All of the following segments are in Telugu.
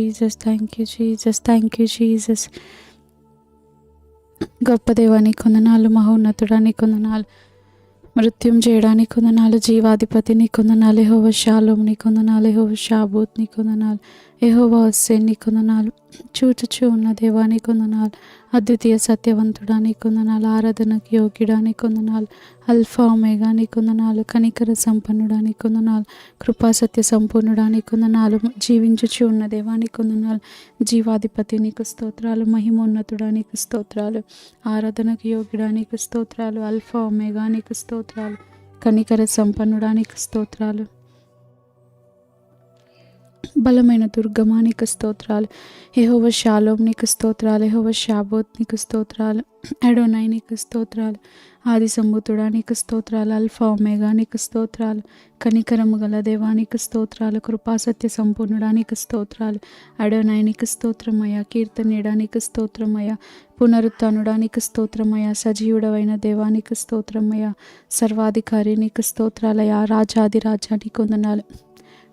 Jesus thank you Jesus thank you Jesus గొప్ప దేవానికి కొందనాలు మహోన్నతుడానికి కొందనాలు మృత్యుం చేయడానికి కొందనాలు జీవాధిపతి నీ కొందనాలే హోవ షాలోం నీ కొందనాలే హోవ షాబూత్ నీ కొందనాలు ఎహోవ వస్తే నీ కొందనాలు చూచుచూ ఉన్న దేవాని కొందనాలు అద్వితీయ సత్యవంతుడా నీ కొందనాలు ఆరాధనకు యోగ్యుడా నీ కొందనాలు అల్ఫా ఒమేగా నీ కొందనాలు కనికర సంపన్నుడా నీ కొందనాలు కృపా సత్య సంపూర్ణుడా నీ కొందనాలు జీవించుచు ఉన్న దేవాని కొందనాలు జీవాధిపతి నీకు స్తోత్రాలు మహిమోన్నతుడా నీకు స్తోత్రాలు ఆరాధనకు యోగ్యుడా నీకు స్తోత్రాలు అల్ఫా ఒమేగా నీకు స్తోత్రాలు కనికర సంపన్నుడా నీకు స్తోత్రాలు. బలమైన దుర్గమా నీకు స్తోత్రాలు. ఏహోవ షాలోం నీకు స్తోత్రాలు. ఏహోవ షాబోత్ నీకు స్తోత్రాలు. అడోనై నీకు స్తోత్రాలు. ఆది సంబుతుడా నీకు స్తోత్రాలు. అల్ఫా ఒమేగా నీకు స్తోత్రాలు. కనికరము గల దేవా నీకు స్తోత్రాలు. కృపాసత్య సంపూర్ణుడా నీకు స్తోత్రాలు. అడోనాయ్ నీకు స్తోత్రమయ్యా. కీర్తనీయుడా నీకు స్తోత్రమయ్యా. పునరుత్నుడా నీకు స్తోత్రమయ్యా. సజీవుడవైన దేవా నీకు స్తోత్రమయ్యా. సర్వాధికారి నీకు స్తోత్రాలయ్యా. రాజాది రాజా నీకు వందనాలు.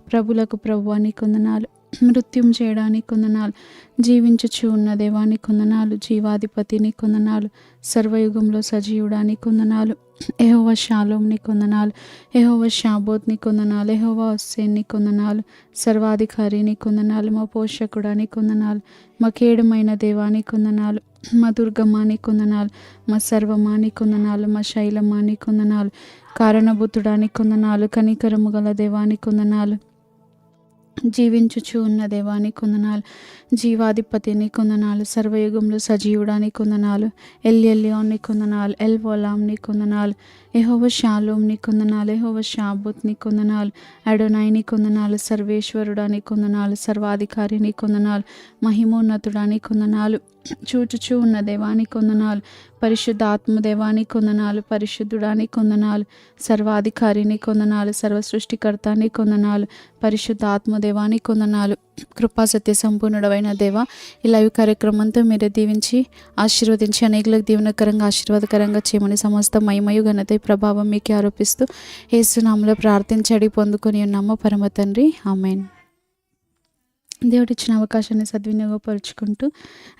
ప్రభులకు ప్రభు అని కొందనాలు మృత్యుం చేయడానికి కొందనాలు జీవించుచు ఉన్న దేవానికి కొందనాలు జీవాధిపతిని కొందనాలు సర్వయుగంలో సజీవుడాని కొందనాలు ఎహోవ షాలోంని కొందనాలు ఎహోవ షాబోత్ని కొందనాలు ఎహోవ హుస్సేన్ని కొందనాలు సర్వాధికారిని కొందనాలు మా పోషకుడాని కొందనాలు మా కేడమైన దేవాని కొందనాలు మా దుర్గమాని కొందనాలు మా సర్వమాని కొందనాలు మా శైలమాని కొందనాలు కారణభూతుడాని కొందనాలు కనికరము గల దేవాని కొందనాలు జీవించుచు ఉన్న దేవాని కొందనాలు జీవాధిపతిని కొందనాలు సర్వయుగంలో సజీవుడాని కొందనాలు ఎల్ ఎల్లియోని కొందనాలు ఎల్ వోలాంని కొందనాలు ఎహోవ షాలోంని కొందనాలు ఎహోవ షాబుత్ని కొందనాలు అడోనాయిని కొందనాలు సర్వేశ్వరుడాని కొందనాలు సర్వాధికారిని కొందనాలు మహిమోన్నతుడాని కొందనాలు. చూచుచూ ఉన్న దేవాని కొందనాలు. పరిశుద్ధ ఆత్మదేవాని కొందనాలు పరిశుద్ధుడాని కొందనాలు సర్వాధికారిని కొందనాలు సర్వసృష్టికర్తాని కొందనాలు పరిశుద్ధ ఆత్మదేవాని కొందనాలు. కృపా సత్య సంపూర్ణుడమైన దేవ ఈ లైవ్ కార్యక్రమంతో మీరు మీరే దీవించి ఆశీర్వదించి అనేకులకు దీవెనకరంగా ఆశీర్వాదకరంగా చేయమని సమస్త మహిమయు ఘనత ప్రభావం మీకు ఆరోపిస్తూ ఏసునామలో ప్రార్థించడి పొందుకొని ఉన్నాము. పరమ తండ్రి. ఆమెన్. దేవుడు ఇచ్చిన అవకాశాన్ని సద్వినియోగపరుచుకుంటూ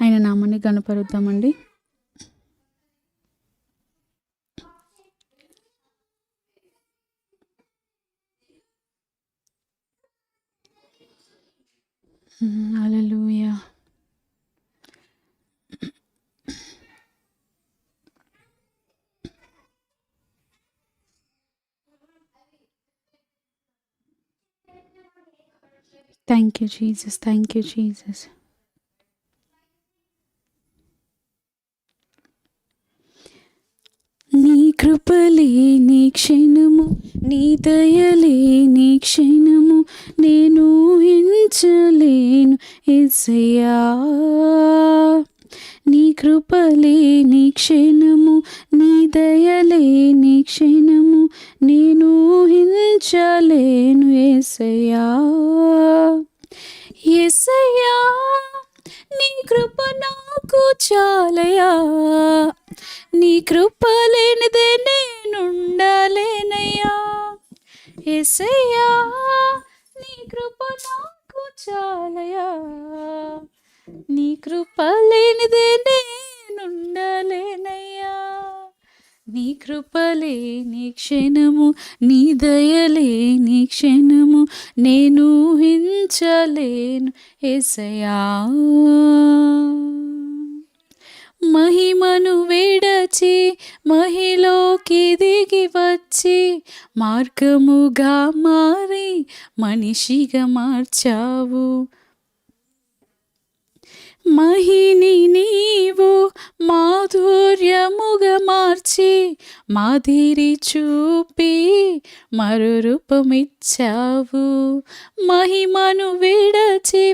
ఆయన నామాన్ని గణపరుద్దామండి hallelujah. Thank you Jesus. Thank you Jesus. నీ కృపలే నీ క్షణము నీ దయలే నీ క్షణము నేను ఊహించలేను ఎసయా నీ కృపలే నీ క్షణము నీ దయలే నీ క్షణము నేను ఊహించలేను ఎసయా ఎసయ్యా నీ కృప నాకు చాలయా నీ కృప లేనిదే నేనుండలేనయ్యా. ఎసయ్యా నీ కృప నాకు చాలయా నీ కృప లేనిదే నీ కృపలే నీ క్షణము నీ దయలే నీ క్షణము నేను హించలేను ఎసయా మహిమను వేడచి మహిలోకి దిగి వచ్చి మార్గముగా మారి మనిషిగా మార్చావు. మహిని నీవు మాధుర్యముగా మార్చి మాదిరి చూపి మరు రూపమిచ్చావు మహిమను విడచి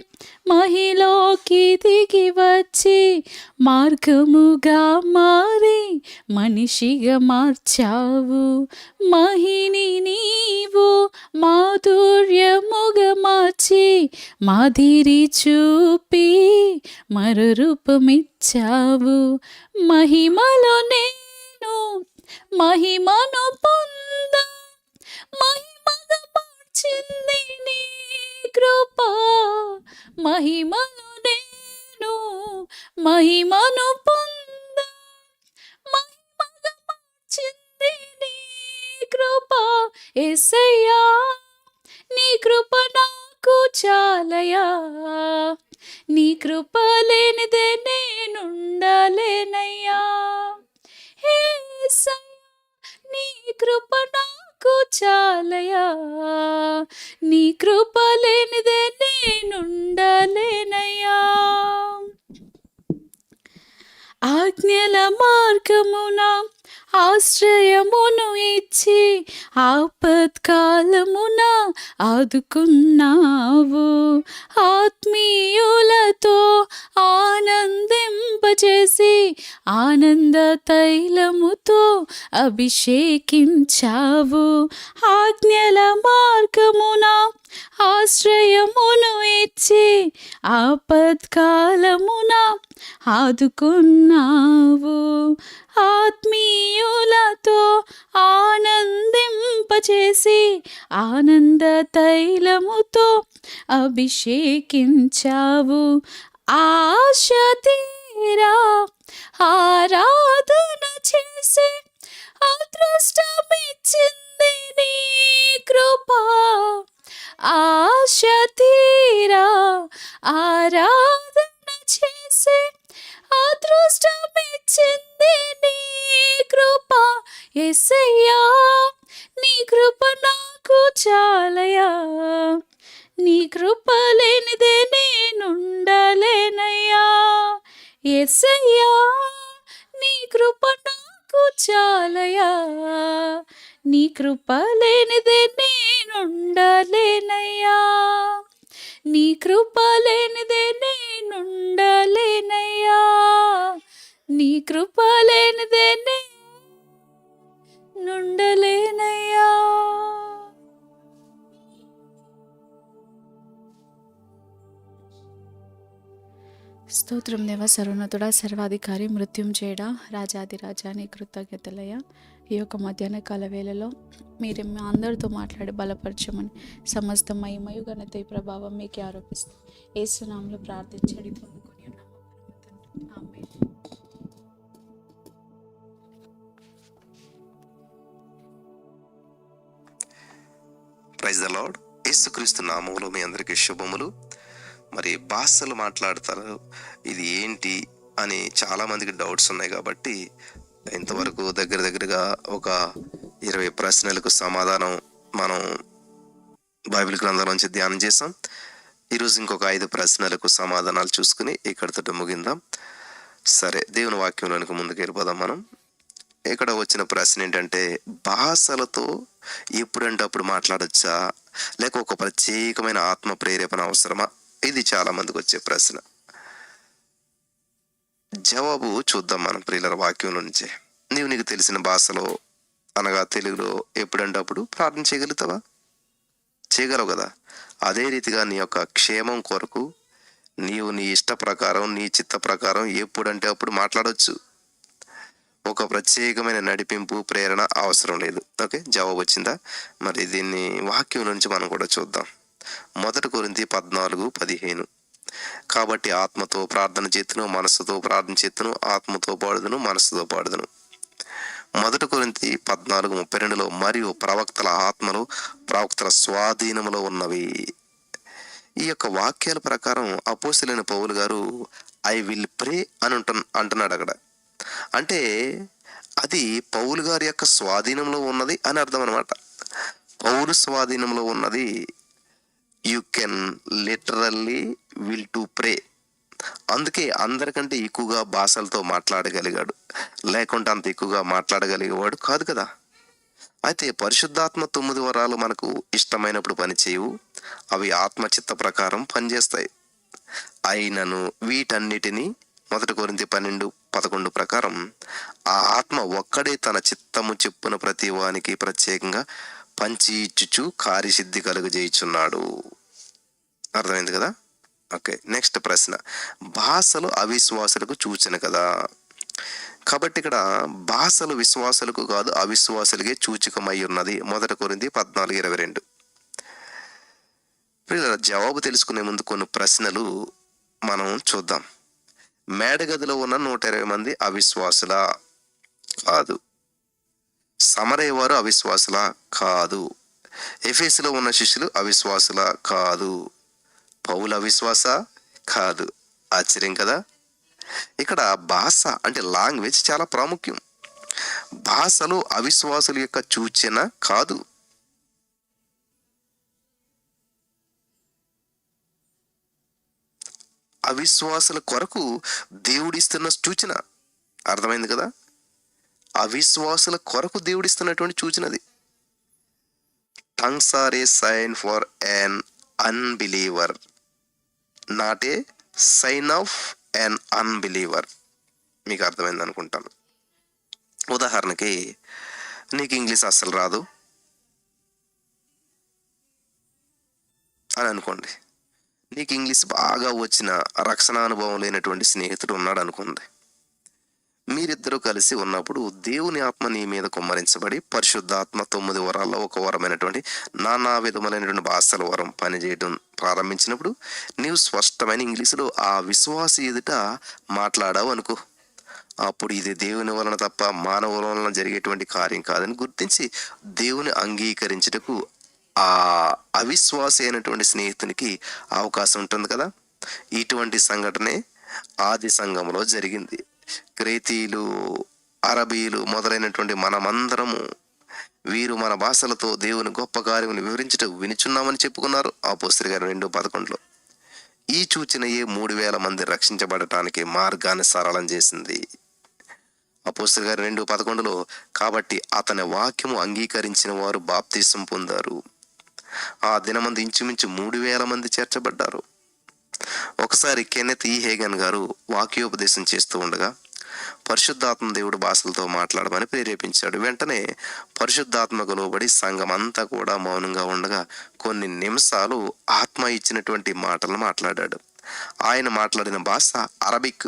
మహిలోకి దిగి వచ్చి మార్గముగా మారి మనిషిగా మార్చావు. మహిని నీవు మాధుర్యముగా మార్చి మాదిరి చూపి మరు రూపమిచ్చావు మహిమలో నేను మహిమను పొంద మహిమగా మార్చింది నీ కృప మహిమను నేను మహిమను పొంద మహిమగా మార్చింది నీ కృప. ఎసయ్యా నీ కృప నాకు చాలయా నీ కృప లేనిదే నేనుండలేనయ్యా. యేసయ్యా, నీ కృప నా నాకు చాలయా? నీ కృప లేనిదే నేనుండలేనయ్యా. ఆజ్ఞల మార్గమున ఆశ్రయమును ఇచ్చి ఆపత్కాలమున ఆదుకున్నావు. ఆత్మీయులతో ఆనందింపచేసి ఆనంద తైలముతో అభిషేకించావు. ఆజ్ఞల మార్గమున ఆశ్రయమును ఇచ్చి ఆపత్కాలమున ఆదుకున్నావు. ఆత్మీయులతో ఆనందింపచేసి ఆనంద తైలముతో అభిషేకించావు. ఆశతి మీరా ఆరాధన చేసే అదృష్టమిచ్చింది నీ కృప. ఆశ తీరా? ఆరాధన చేసే అదృష్టమిచ్చింది నీ కృప. ఎసయ్యా నీ కృప నాకు చాలయా నీ కృప లేనిదే నేనుండలేనయ్యా. ఎసయ్యా నీ కృప నాకు చాలయా నీ కృప లేనిదే నేనుండలేనయ్యా. నీ కృప లేనిదే నేనుండలేనయ్యా. నీ కృప లేనిదే నేనుండలేనయ్యా స్తోత్రం దేవ సర్వోన్నతుడ సర్వాధికారి మృత్యుం చేయడా రాజాది రాజాని కృతజ్ఞతలయ్య. ఈ యొక్క మధ్యాహ్న కాల వేళలో మీరు మీ అందరితో మాట్లాడి బలపరచమని సమస్త మహిమయు ఘనత ఈ ప్రభావం మీకు ఆరోపిస్తుంది ఏసునామంలో ప్రార్థించడి పొందుకొని ఉన్నాము ప్రైజ్ ద లార్డ్. యేసుక్రీస్తు నామములు మీ అందరికీ శుభములు. మరి భాషలు మాట్లాడతారు. ఇది ఏంటి అని చాలామందికి డౌట్స్ ఉన్నాయి కాబట్టి ఇంతవరకు దగ్గర దగ్గరగా ఒక ఇరవై ప్రశ్నలకు సమాధానం మనం బైబిల్ గ్రంథం నుంచి ధ్యానం చేసాం ఈరోజు ఇంకొక ఐదు ప్రశ్నలకు సమాధానాలు చూసుకుని ఇక్కడితో ముగిందాం. సరే దేవుని వాక్యంలోనికి ముందుకు వెళ్ళిపోదాం మనం. ఇక్కడ వచ్చిన ప్రశ్న ఏంటంటే భాషలతో ఎప్పుడంటే అప్పుడు మాట్లాడొచ్చా? లేక ఒక ప్రత్యేకమైన ఆత్మ ప్రేరేపణ అవసరమా? ఇది చాలా మందికి వచ్చే ప్రశ్న. జవాబు చూద్దాం మనం ప్రియుల వాక్యం నుంచే. నీవు నీకు తెలిసిన భాషలో అనగా తెలుగులో ఎప్పుడంటే అప్పుడు ప్రార్థన చేయగలుగుతావా? చేయగలవు కదా. అదే రీతిగా నీ యొక్క క్షేమం కొరకు నీవు నీ ఇష్ట ప్రకారం నీ చిత్త ప్రకారం ఎప్పుడంటే అప్పుడు మాట్లాడవచ్చు ఒక ప్రత్యేకమైన నడిపింపు ప్రేరణ అవసరం లేదు. ఓకే? జవాబు వచ్చిందా? మరి దీన్ని వాక్యం నుంచి మనం కూడా చూద్దాం. మొదటి కొరింది పద్నాలుగు పదిహేను. కాబట్టి ఆత్మతో ప్రార్థన చేతును మనస్సుతో ప్రార్థన చేతును ఆత్మతో పాడుదును మనస్సుతో పాడుదును. మొదటి కొరింతి పద్నాలుగు ముప్పై రెండులో మరియు ప్రవక్తల ఆత్మలు ప్రవక్తల స్వాధీనములో ఉన్నవి. ఈ యొక్క వాక్యాల ప్రకారం అపోసలైన పౌలు గారు ఐ విల్ ప్రే అని అంటున్నాడు అక్కడ. అంటే అది పౌలు గారి యొక్క స్వాధీనంలో ఉన్నది అని అర్థం అనమాట పౌరు స్వాధీనంలో ఉన్నది you can literally will to pray అందుకే అందరికంటే ఎక్కువగా భాషలతో మాట్లాడగలిగాడు. లేకుంటే అంత ఎక్కువగా మాట్లాడగలిగేవాడు కాదు కదా. అయితే పరిశుద్ధాత్మ తొమ్మిది వరాలు మనకు ఇష్టమైనప్పుడు పనిచేయవు. అవి ఆత్మచిత్త ప్రకారం పనిచేస్తాయి. అయినను వీటన్నిటినీ మొదటి కొరింది పన్నెండు పదకొండు ప్రకారం ఆ ఆత్మ ఒక్కడే తన చిత్తము చెప్పున ప్రతి వానికి ప్రత్యేకంగా పంచి ఇచ్చుచు కార్యసిద్ధి కలుగజేయుచున్నాడు అర్థమైంది కదా? ఓకే నెక్స్ట్ ప్రశ్న. భాషలు అవిశ్వాసులకు సూచన కదా? కాబట్టి ఇక్కడ భాషలు విశ్వాసులకు కాదు అవిశ్వాసులకే సూచకమై ఉన్నది. మొదట కొరింది పద్నాలుగు ఇరవై రెండు. పిల్లల జవాబు తెలుసుకునే ముందు కొన్ని ప్రశ్నలు మనం చూద్దాం. మేడగదిలో ఉన్న నూట ఇరవై మంది అవిశ్వాసులా? కాదు. సమరయ్యవారు అవిశ్వాసుల కాదు. ఎఫేసులో ఉన్న శిష్యులు అవిశ్వాసుల కాదు. పౌలు అవిశ్వాస కాదు. ఆశ్చర్యం కదా? ఇక్కడ భాష అంటే లాంగ్వేజ్ చాలా ప్రాముఖ్యం. భాషలో అవిశ్వాసుల యొక్క సూచన కాదు. అవిశ్వాసుల కొరకు దేవుడిస్తున్న సూచన. అర్థమైంది కదా? అవిశ్వాసుల కొరకు దేవుడిస్తున్నటువంటి సూచనది tongues are a sign for an unbeliever not a sign of an unbeliever మీకు అర్థమైంది అనుకుంటాను. ఉదాహరణకి నీకు ఇంగ్లీష్ అస్సలు రాదు అని అనుకోండి. నీకు ఇంగ్లీష్ బాగా వచ్చిన రక్షణ అనుభవం లేనటువంటి స్నేహితుడు ఉన్నాడు అనుకోండి. మీరిద్దరూ కలిసి ఉన్నప్పుడు దేవుని ఆత్మ నీ మీద కుమ్మరించబడి పరిశుద్ధాత్మ తొమ్మిది వరాల్లో ఒక వరమైనటువంటి నానా విధములైనటువంటి భాషల వరం పనిచేయడం ప్రారంభించినప్పుడు నీవు స్పష్టమైన ఇంగ్లీషులో ఆ విశ్వాస ఎదుట మాట్లాడావు అనుకో. అప్పుడు ఇది దేవుని వలన తప్ప మానవుల వలన జరిగేటువంటి కార్యం కాదని గుర్తించి దేవుని అంగీకరించుటకు ఆ అవిశ్వాసి అయినటువంటి స్నేహితునికి అవకాశం ఉంటుంది కదా. ఇటువంటి సంఘటనే ఆది సంఘంలో జరిగింది. క్రేతీలు అరబీలు మొదలైనటువంటి మనమందరము వీరు మన భాషలతో దేవుని గొప్ప కార్యములు వివరించటం వినిచున్నామని చెప్పుకున్నారు. ఆ పుస్తక గారు రెండు పదకొండులో ఈ సూచనయే మూడు వేల మంది రక్షించబడటానికి మార్గాన్ని సరళం చేసింది. అపోస్త్రి గారు రెండు పదకొండులో కాబట్టి అతని వాక్యము అంగీకరించిన వారు బాప్తీసం పొందారు. ఆ దినమంది ఇంచుమించు మూడు వేల మంది చేర్చబడ్డారు. ఒకసారి కెన్నెత్ ఈ హేగన్ గారు వాక్యోపదేశం చేస్తూ ఉండగా పరిశుద్ధాత్మ దేవుడు భాషలతో మాట్లాడమని ప్రేరేపించాడు. వెంటనే పరిశుద్ధాత్మకు లోబడి సంఘం అంతా కూడా మౌనంగా ఉండగా కొన్ని నిమిషాలు ఆత్మ ఇచ్చినటువంటి మాటలు మాట్లాడాడు. ఆయన మాట్లాడిన భాష అరబిక్.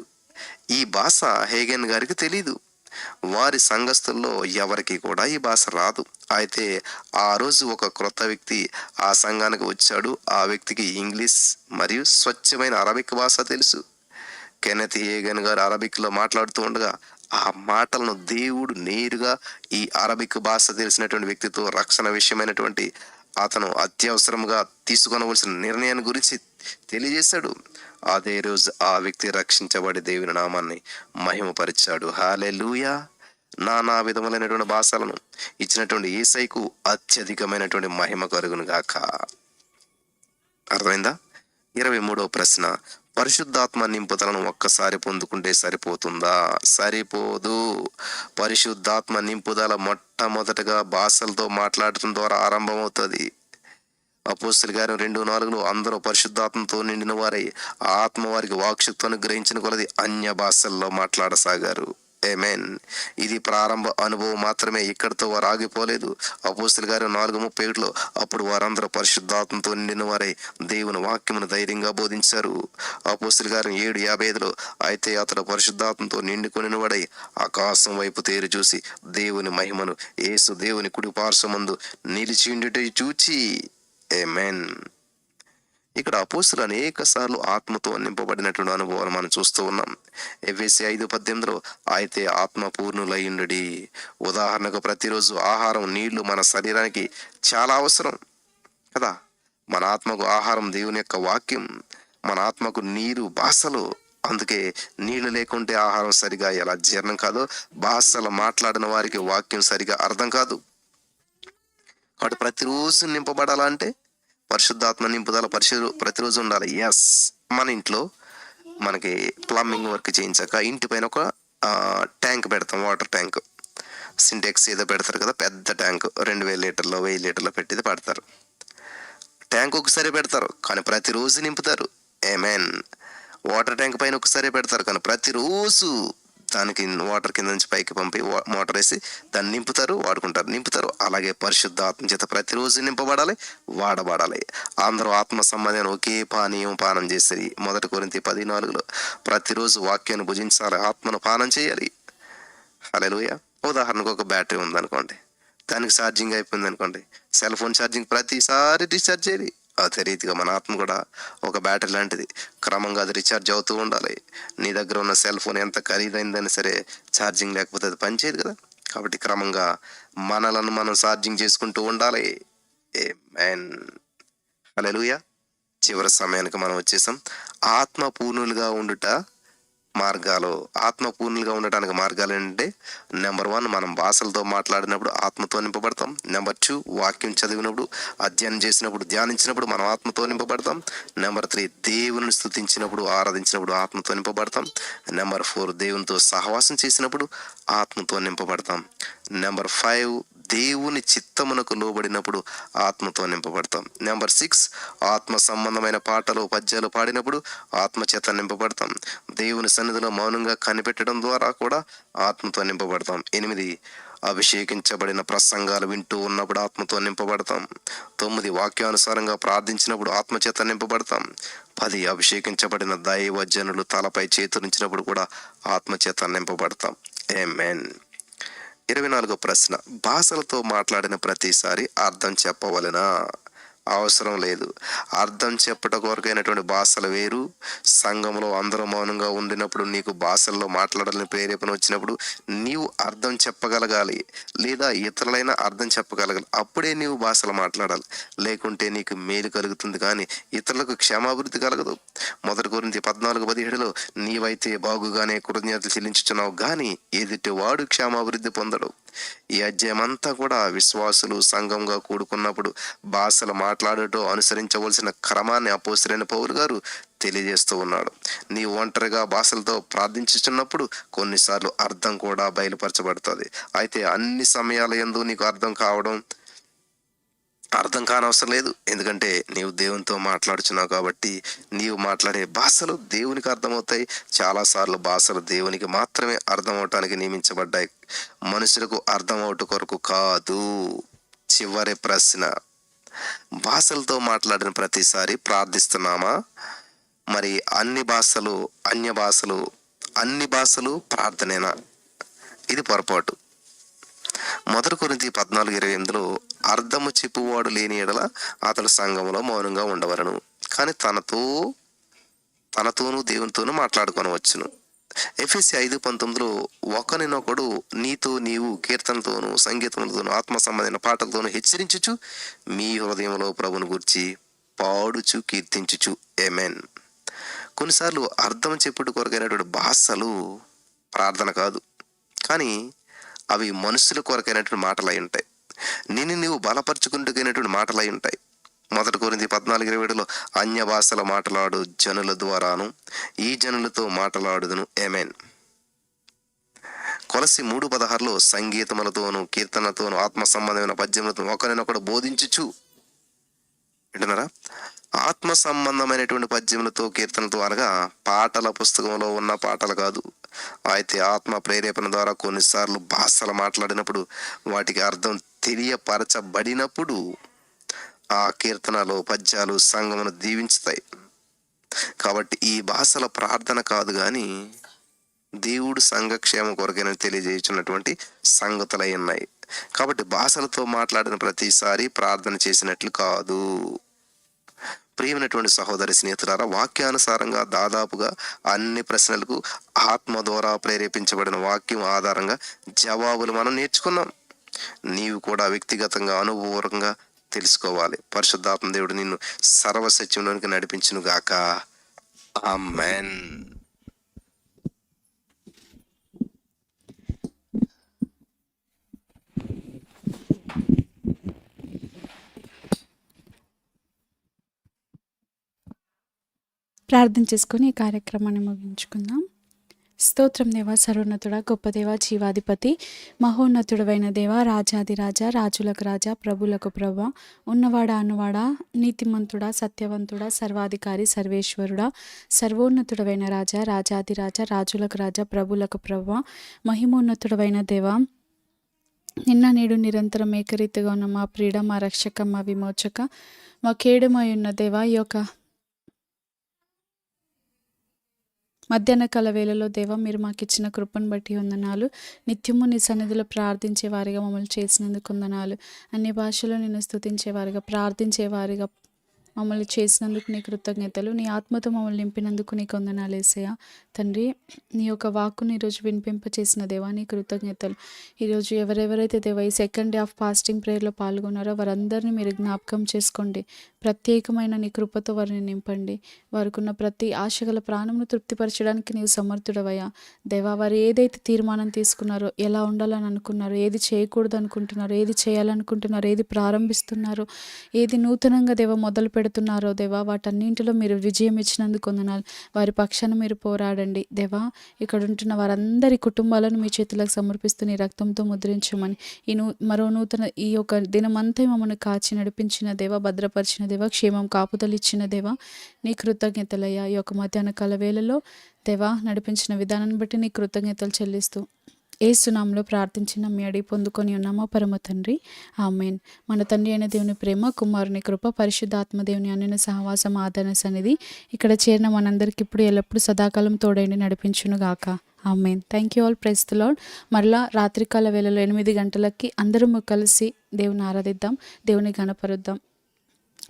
ఈ భాష హేగన్ గారికి తెలీదు. వారి సంఘస్థుల్లో ఎవరికి కూడా ఈ భాష రాదు. అయితే ఆ రోజు ఒక క్రొత్త వ్యక్తి ఆ సంఘానికి వచ్చాడు. ఆ వ్యక్తికి ఇంగ్లీష్ మరియు స్వచ్ఛమైన అరబిక్ భాష తెలుసు. కెనత్ హేగన్ గారు అరబిక్లో మాట్లాడుతూ ఉండగా ఆ మాటలను దేవుడు నేరుగా ఈ అరబిక్ భాష తెలిసినటువంటి వ్యక్తితో రక్షణ విషయమైనటువంటి అతను అత్యవసరంగా తీసుకొనవలసిన నిర్ణయాన్ని గురించి తెలియజేశాడు. అదే రోజు ఆ వ్యక్తి రక్షించబడి దేవుని నామాన్ని మహిమపరిచాడు. హాలెలూయా నానా విధములైనటువంటి భాషలను ఇచ్చినటువంటి ఏసైకు అత్యధికమైనటువంటి మహిమ కరుగును గాక అర్థమైందా? ఇరవై మూడవ ప్రశ్న. పరిశుద్ధాత్మ నింపుదలను ఒక్కసారి పొందుకుంటే సరిపోతుందా? సరిపోదు. పరిశుద్ధాత్మ నింపుదల మొట్టమొదటగా భాషలతో మాట్లాడటం ద్వారా ఆరంభమవుతుంది. అపోస్తుల గారు రెండు నాలుగులో అందరూ పరిశుద్ధాత్మతో నిండిన వారై ఆత్మ వారికి వాక్శక్తులను గ్రహించిన కొలది అన్య భాషల్లో మాట్లాడసాగారు. ఏమేన్ ఇది ప్రారంభ అనుభవం మాత్రమే. ఇక్కడితో వారు ఆగిపోలేదు. అపోస్తుల గారు నాలుగు ముప్పై ఏడులో అప్పుడు వారందరూ పరిశుద్ధాత్మతో నిండిన వారై దేవుని వాక్యమును ధైర్యంగా బోధించారు. అపోస్తుల గారు ఏడు యాభై ఐదులో అయితే అతడు పరిశుద్ధాత్మతో నిండుకొని వాడై ఆకాశం వైపు తేరు చూసి దేవుని మహిమను ఏసు దేవుని కుడి పార్శ్వమందు నిలిచి చూచి ఏమెన్ ఇక్కడ అపోస్తులు అనేక సార్లు ఆత్మతో నింపబడినటువంటి అనుభవాలు మనం చూస్తూ ఉన్నాం. ఎవ్వేసి ఐదు పద్దెనిమిదిలో అయితే ఆత్మ పూర్ణులయ్యుండి ఉదాహరణకు ప్రతిరోజు ఆహారం నీళ్ళు మన శరీరానికి చాలా అవసరం కదా? మన ఆత్మకు ఆహారం దేవుని యొక్క వాక్యం మన ఆత్మకు నీరు భాషలు అందుకే నీళ్ళు లేకుంటే ఆహారం సరిగా ఎలా జీర్ణం కాదో భాషలు మాట్లాడిన వారికి వాక్యం సరిగా అర్థం కాదు. కాబట్టి ప్రతిరోజు నింపబడాలంటే పరిశుద్ధాత్మ నింపుదల పరిశు ప్రతిరోజు ఉండాలి. ఎస్ మన ఇంట్లో మనకి ప్లంబింగ్ వర్క్ చేయించాక ఇంటి పైన ఒక ట్యాంక్ పెడతాం. వాటర్ ట్యాంక్ సింటెక్స్ ఏదో పెడతారు కదా పెద్ద ట్యాంక్. రెండు వేల లీటర్లో వెయ్యి లీటర్లో పెట్టిది పెడతారు. ట్యాంక్ ఒకసారి పెడతారు కానీ ప్రతిరోజు నింపుతారు. ఏమేన్ వాటర్ ట్యాంక్ పైన ఒకసారి పెడతారు కానీ ప్రతిరోజు దానికి వాటర్ కింద నుంచి పైకి పంపి వా- మోటార్ వేసి దాన్ని నింపుతారు వాడుకుంటారు. నింపుతారు. అలాగే పరిశుద్ధ ఆత్మ చేత ప్రతిరోజు నింపబడాలి వాడబడాలి. అందరూ ఆత్మ సంబంధమైన ఒకే పానీయం పానం చేసేది. మొదటి కొరింతి పదినాలుగులో ప్రతిరోజు వాక్యాన్ని భుజించాలి ఆత్మను పానం చేయాలి. హలోయ ఉదాహరణకు ఒక బ్యాటరీ ఉందనుకోండి. దానికి ఛార్జింగ్ అయిపోయింది అనుకోండి సెల్ ఫోన్ ఛార్జింగ్ ప్రతిసారి డిశ్చార్జ్ చేయాలి. అదే రీతిగా మన ఆత్మ కూడా ఒక బ్యాటరీ లాంటిది. క్రమంగా అది రీఛార్జ్ అవుతూ ఉండాలి. నీ దగ్గర ఉన్న సెల్ ఫోన్ ఎంత ఖరీదైందని సరే ఛార్జింగ్ లేకపోతే అది పనిచేయదు కదా. కాబట్టి క్రమంగా మనలను మనం ఛార్జింగ్ చేసుకుంటూ ఉండాలి. ఏ మ్యాన్ హల్లెలూయా చివరి సమయానికి మనం వచ్చేసాం. ఆత్మ పూర్ణులుగా ఉండుట మార్గాలు ఆత్మపూర్ణులుగా ఉండటానికి మార్గాలు ఏంటంటే నెంబర్ వన్ మనం భాషలతో మాట్లాడినప్పుడు ఆత్మతో నింపబడతాం. నెంబర్ టూ వాక్యం చదివినప్పుడు అధ్యయనం చేసినప్పుడు ధ్యానించినప్పుడు మనం ఆత్మతో నింపబడతాం. నెంబర్ త్రీ దేవుని స్తుతించినప్పుడు ఆరాధించినప్పుడు ఆత్మతో నింపబడతాం. నెంబర్ ఫోర్ దేవునితో సహవాసం చేసినప్పుడు ఆత్మతో నింపబడతాం. నెంబర్ ఫైవ్ దేవుని చిత్తమునకు లోబడినప్పుడు ఆత్మతో నింపబడతాం. నెంబర్ సిక్స్ ఆత్మ సంబంధమైన పాటలు పద్యాలు పాడినప్పుడు ఆత్మ చేత నింపబడతాం. దేవుని సన్నిధిలో మౌనంగా కనిపెట్టడం ద్వారా కూడా ఆత్మతో నింపబడతాం. ఎనిమిది అభిషేకించబడిన ప్రసంగాలు వింటూ ఉన్నప్పుడు ఆత్మతో నింపబడతాం. తొమ్మిది వాక్యానుసారంగా ప్రార్థించినప్పుడు ఆత్మచేత నింపబడతాం. పది అభిషేకించబడిన దైవజనులు తలపై చేతులుంచినప్పుడు కూడా ఆత్మచేత నింపబడతాం. ఏ ఇరవై నాలుగో ప్రశ్న. భాషలతో మాట్లాడిన ప్రతిసారి అర్థం చెప్పవలెనా? అవసరం లేదు. అర్థం చెప్పట కొరకైనటువంటి భాషలు వేరు. సంఘంలో అందరూ మౌనంగా ఉండినప్పుడు నీకు భాషల్లో మాట్లాడాలని ప్రేరేపణ వచ్చినప్పుడు నీవు అర్థం చెప్పగలగాలి. లేదా ఇతరులైనా అర్థం చెప్పగలగాలి. అప్పుడే నీవు భాషలు మాట్లాడాలి. లేకుంటే నీకు మేలు కలుగుతుంది కానీ ఇతరులకు క్షమాభివృద్ధి కలగదు. మొదటి గురించి పద్నాలుగు పదిహేడులో నీవైతే బాగుగానే కృతజ్ఞతలు చెల్లించుచున్నావు కానీ ఎదుటి వాడు క్షమాభివృద్ధి పొందడు. ఈ అధ్యాయమంతా కూడా విశ్వాసులు సంఘంగా కూడుకున్నప్పుడు భాషలు మాట్లాడటం అనుసరించవలసిన క్రమాన్ని అపోసరైన పౌరు గారు తెలియజేస్తూ ఉన్నాడు. నీ ఒంటరిగా భాషలతో ప్రార్థించుచున్నప్పుడు కొన్నిసార్లు అర్థం కూడా బయలుపరచబడుతుంది. అయితే అన్ని సమయాల ఎందు నీకు అర్థం కావడం అర్థం కానవసరం లేదు. ఎందుకంటే నీవు దేవునితో మాట్లాడుచున్నావు కాబట్టి నీవు మాట్లాడే భాషలు దేవునికి అర్థమవుతాయి. చాలాసార్లు భాషలు దేవునికి మాత్రమే అర్థమవటానికి నియమించబడ్డాయి. మనుషులకు అర్థమవుట కొరకు కాదు. చివరి ప్రశ్న. భాషలతో మాట్లాడిన ప్రతిసారి ప్రార్థిస్తున్నామా? మరి అన్ని భాషలు అన్య భాషలు అన్ని భాషలు ప్రార్థనేనా? ఇది పొరపాటు. మొదటి కొరింథీ పద్నాలుగు ఇరవై ఎనిమిదిలో అర్థము చెప్పువాడు లేని ఎడల అతడు సంఘంలో మౌనంగా ఉండవలను. కానీ తనతో తనతోనూ దేవునితోనూ మాట్లాడుకొనవచ్చును. ఎఫ్ఎస్సి ఐదు పంతొమ్మిదిలో ఒకరినొకడు నీతో నీవు కీర్తనతోనూ సంగీతములతోనూ ఆత్మ సంబంధమైన పాటలతోనూ హెచ్చరించుచు మీ హృదయంలో ప్రభుని గురించి పాడుచు కీర్తించుచు. ఎమెన్ కొన్నిసార్లు అర్థం చెప్పుడు కొరకైనటువంటి భాషలు ప్రార్థన కాదు. కానీ అవి మనుషుల కొరకైనటువంటి మాటలై ఉంటాయి. నిన్ను నీవు బలపరుచుకుంటుకైనటువంటి మాటలై ఉంటాయి. మొదటి కోరింది పద్నాలుగు ఇరవై ఏడులో అన్య భాషల మాట్లాడు జనుల ద్వారాను ఈ జనులతో మాటలాడుదును. ఏమేన్ కొలసి మూడు పదహారులో సంగీతములతోనూ కీర్తనతోనూ ఆత్మ సంబంధమైన పద్యములతో ఒకరినొకడు బోధించుచు. వింటున్నారా? ఆత్మ సంబంధమైనటువంటి పద్యములతో కీర్తనతో అనగా పాటల పుస్తకంలో ఉన్న పాటలు కాదు అయితే ఆత్మ ప్రేరేపణ ద్వారా కొన్నిసార్లు భాషలు మాట్లాడినప్పుడు వాటికి అర్థం తెలియపరచబడినప్పుడు ఆ కీర్తనలో పద్యాలు సంగమును దీవించుతాయి. కాబట్టి ఈ భాషల ప్రార్థన కాదు కానీ దేవుడు సంఘక్షేమ కొరకైన తెలియజేయుచున్నటువంటి సంగతులై ఉన్నాయి. కాబట్టి భాషలతో మాట్లాడిన ప్రతిసారి ప్రార్థన చేసినట్లు కాదు. ప్రియమైనటువంటి సహోదరి స్నేహితులారా వాక్యానుసారంగా దాదాపుగా అన్ని ప్రశ్నలకు ఆత్మ ద్వారా ప్రేరేపించబడిన వాక్యం ఆధారంగా జవాబులు మనం నేర్చుకున్నాం. నీవు కూడా వ్యక్తిగతంగా అనుభవపూర్వకంగా తెలుసుకోవాలి. పరిశుద్ధాత్మ దేవుడు నిన్ను సర్వసత్యంలోనికి నడిపించును గాక ఆమెన్. ప్రార్థన చేసుకొని ఈ కార్యక్రమాన్ని ముగించుకుందాం. స్తోత్రం దేవ సర్వోన్నతుడ గొప్ప దేవ జీవాధిపతి మహోన్నతుడవైన దేవ రాజాదిరాజా రాజులకు రాజా ప్రభులకు ప్రభ ఉన్నవాడా అన్నవాడా నీతిమంతుడా సత్యవంతుడా సర్వాధికారి సర్వేశ్వరుడా సర్వోన్నతుడవైన రాజా రాజాదిరాజా రాజులకు రాజా ప్రభులకు ప్రభ మహిమోన్నతుడవైన దేవ నిన్న నేడు నిరంతరం ఏకరీతిగా ఉన్న మా ప్రియుడ మా రక్షక మా విమోచక మా కేడుమై ఉన్న దేవ ఈ యొక్క మధ్యాహ్న కాల వేళలో దేవ మీరు మాకు ఇచ్చిన కృపను బట్టి వందనాలు. నిత్యము నీ సన్నిధిలో ప్రార్థించే వారిగా మమ్మల్ని చేసినందుకు వందనాలు. అన్ని భాషలో నిన్ను స్తుతించేవారిగా ప్రార్థించేవారిగా మమ్మల్ని చేసినందుకు నీ కృతజ్ఞతలు నీ ఆత్మతో మమ్మల్ని నింపినందుకు నీ కొందనాలు ఏసయ్య. తండ్రి నీ యొక్క వాక్కుని ఈరోజు వినిపింప చేసిన దేవా నీ కృతజ్ఞతలు. ఈరోజు ఎవరెవరైతే దేవా ఈ సెకండ్ డే ఆఫ్ ఫాస్టింగ్ ప్రేయర్లో పాల్గొన్నారో వారందరినీ మీరు జ్ఞాపకం చేసుకోండి. ప్రత్యేకమైన నీ కృపతో వారిని నింపండి. వారికి ఉన్న ప్రతి ఆశగల ప్రాణమును తృప్తిపరచడానికి నీవు సమర్థుడవయ్యా. దేవా వారు ఏదైతే తీర్మానం తీసుకున్నారో ఎలా ఉండాలని అనుకున్నారో ఏది చేయకూడదు అనుకుంటున్నారో ఏది చేయాలనుకుంటున్నారో ఏది ప్రారంభిస్తున్నారో ఏది నూతనంగా దేవ మొదలు పెడుతున్నారో దేవా వాటన్నింటిలో మీరు విజయం ఇచ్చినందుకు వందనాలు. వారి పక్షాన మీరు పోరాడండి. దేవా ఇక్కడ ఉంటున్న వారందరి కుటుంబాలను మీ చేతులకు సమర్పిస్తూ నీ రక్తంతో ముద్రించమని. ఈ నూ మరో నూతన ఈ యొక్క దినమంతా మమ్మల్ని కాచి నడిపించిన దేవా భద్రపరిచిన దేవా క్షేమం కాపుదలు ఇచ్చిన దేవా నీ కృతజ్ఞతలయ్యా. ఈ యొక్క మధ్యాహ్న కాల వేళలో దేవా నడిపించిన విధానాన్ని బట్టి నీ కృతజ్ఞతలు చెల్లిస్తూ ఏ సునాంలో ప్రార్థించిన మీ అడిగి పొందుకొని ఉన్నామో పరమ తండ్రి. ఆమెన్. మన తండ్రి అయిన దేవుని ప్రేమ కుమారుని కృప పరిశుద్ధాత్మ దేవుని అన్న సహవాసం ఆదరణ సన్నిధి ఇక్కడ చేరిన మనందరికి ఇప్పుడు ఎల్లప్పుడూ సదాకాలం తోడైండి నడిపించునుగాక amen. Thank you all praise the lord మరలా రాత్రికాల వేళలో ఎనిమిది గంటలకి అందరము కలిసి దేవుని ఆరాధిద్దాం దేవుని గణపరుద్దాం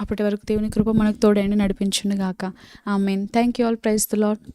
అప్పటి వరకు దేవుని కృప మనకు తోడైండి నడిపించును గాక. Amen. Thank you all praise the lord